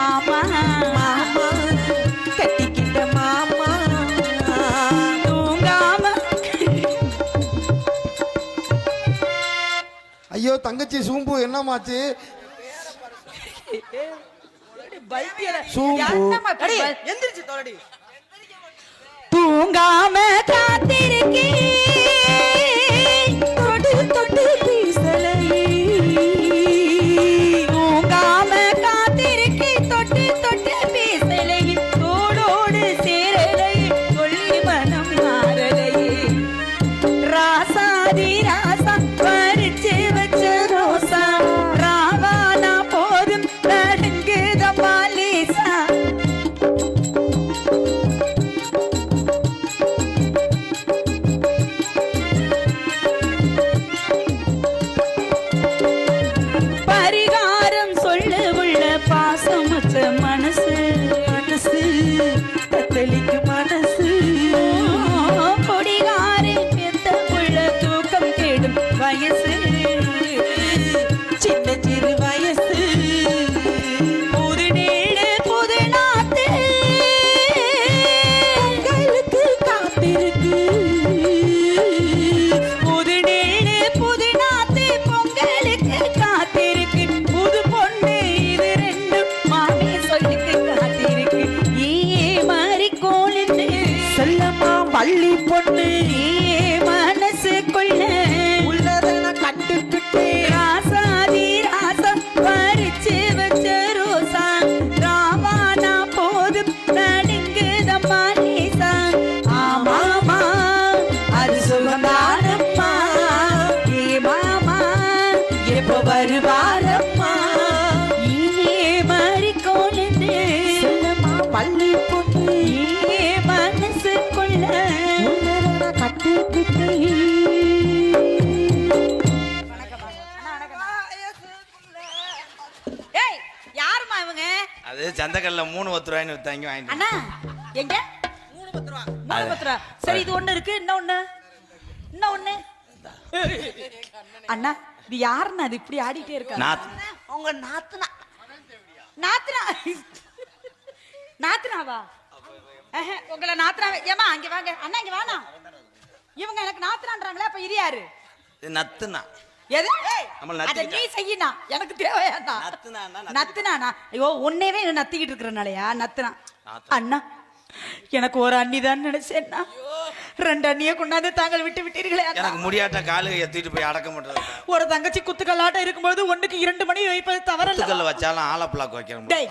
மாமா மாமா கட்டிக்கிட்ட மாமா தூங்காம. ஐயோ தங்கச்சி சூம்பு என்னமாச்சு? சூம்பு. எந்திரிச்சு தோலடி தூங்காம காத்திருக்கே வயசு சின்ன சிறு வயசு. புது நீடு புது நாத்து. உங்களுக்கு காத்திருக்கு. புது நீடு புது நாத்து பொங்கலுக்கு காத்திருக்கு. புது பொண்ணு இது ரெண்டும் மாமி சொல்லுக்கு காத்திருக்கு. ஏ மாறி கோலிட்டு செல்லம்மா பள்ளி பொண்ணு. ஏ மனசுக்குள்ள Daddy. அது சந்தக்கல்ல மூணு பத்து ரூபாய்னு வித்தாங்க வாங்கிட்டு அண்ணா எங்க? மூணு பத்து ரூபா. மூணு பத்து ரூபா சரி இது ஒண்ணு இருக்கு. இன்னும் ஒண்ணு. இன்னும் ஒண்ணு. அண்ணா இது யாருண்ணா அது? இப்படி ஆடிட்டே இருக்கா? நாத் உங்க நாத்துனா. நாத்துனா. நாத்துனாவா? உங்களை நாத்துனா ஏமா அங்க வாங்க. அண்ணா இங்க வாண்ணா. இவங்க எனக்கு நாத்துனான்றாங்களே அப்ப இது யாரு? இது நத்துனா. எது? நம்ம அத நத்திக்கிட்டா. நீ செய்யினா? எனக்கு நத்துனான்னா நத்துனானா ஐயோ உன்னையவே நத்திக்கிட்டு இருக்கிறனாலயா? நத்துனா. நாத்து. அண்ணா எனக்கு ஒரு அண்ணி தான் நினைச்சேன்னா ரெண்டு அண்ணியை கொண்டாந்து தாங்கள் விட்டு விட்டீர்களே. எனக்கு முடியாட்ட காலு எத்திட்டு போய் அடக்க மாட்டேன் ஒரு தங்கச்சி குத்துக்கல்லாட்டம் இருக்கும்போது ஒண்ணுக்கு இரண்டு மணி வைப்பது தவறல்ல. வச்சாலும் ஆலப்பிளாக்கு வைக்கிற முடியும் டேய்